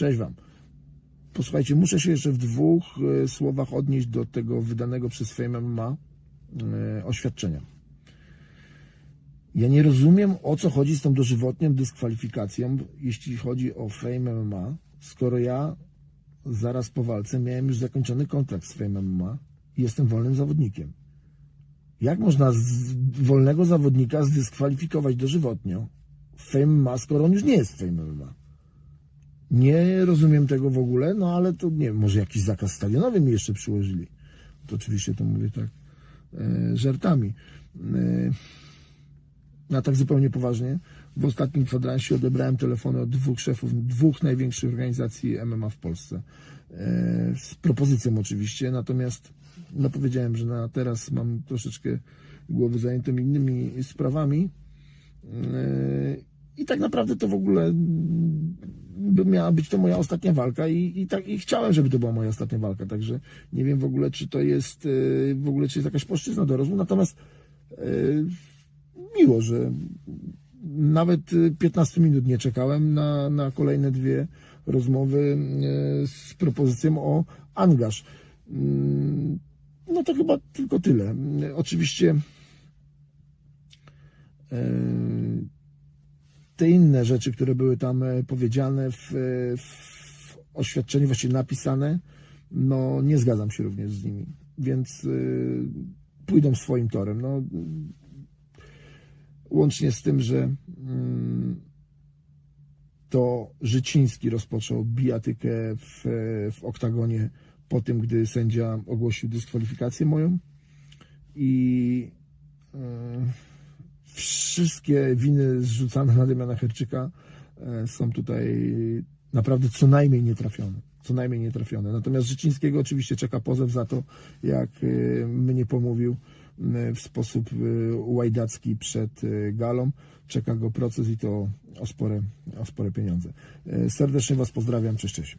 Cześć Wam. Posłuchajcie, muszę się jeszcze w dwóch e, słowach odnieść do tego wydanego przez Fame MMA e, oświadczenia. Ja nie rozumiem, o co chodzi z tą dożywotnią dyskwalifikacją, jeśli chodzi o Fame MMA, skoro ja zaraz po walce miałem już zakończony kontrakt z Fame MMA i jestem wolnym zawodnikiem. Jak można wolnego zawodnika zdyskwalifikować dożywotnio w Fame MMA, skoro on już nie jest Fame MMA? Nie rozumiem tego w ogóle, no ale to nie wiem, może jakiś zakaz stadionowy mi jeszcze przyłożyli. To oczywiście to mówię tak e, żartami. E, tak zupełnie poważnie, w ostatnim kwadransie odebrałem telefony od dwóch szefów dwóch największych organizacji MMA w Polsce. E, z propozycją oczywiście, natomiast no powiedziałem, że na teraz mam troszeczkę głowy zajętą innymi sprawami. E, I tak naprawdę to w ogóle miała być to moja ostatnia walka i, i tak i chciałem, żeby to była moja ostatnia walka, także nie wiem w ogóle, czy to jest e, w ogóle, czy jest jakaś płaszczyzna do rozmów, natomiast e, miło, że nawet e, 15 minut nie czekałem na, na kolejne dwie rozmowy e, z propozycją o angaż. Mm, No to chyba tylko tyle. E, Oczywiście e, te inne rzeczy, które były tam e, powiedziane w, e, w oświadczeniu, właściwie napisane, no nie zgadzam się również z nimi, więc y, pójdą swoim torem. No, łącznie z tym, że mm, to Życiński rozpoczął bijatykę w, w oktagonie po tym, gdy sędzia ogłosił dyskwalifikację moją i y, wszystkie winy zrzucane na Damiana Herczyka e, są tutaj naprawdę co najmniej nietrafione. Co najmniej nietrafione. Natomiast Życińskiego oczywiście czeka pozew za to, jak e, mnie pomówił w sposób e, łajdacki przed galą. Czeka go proces i to o spore, o spore pieniądze. Serdecznie Was pozdrawiam. Cześć, cześć.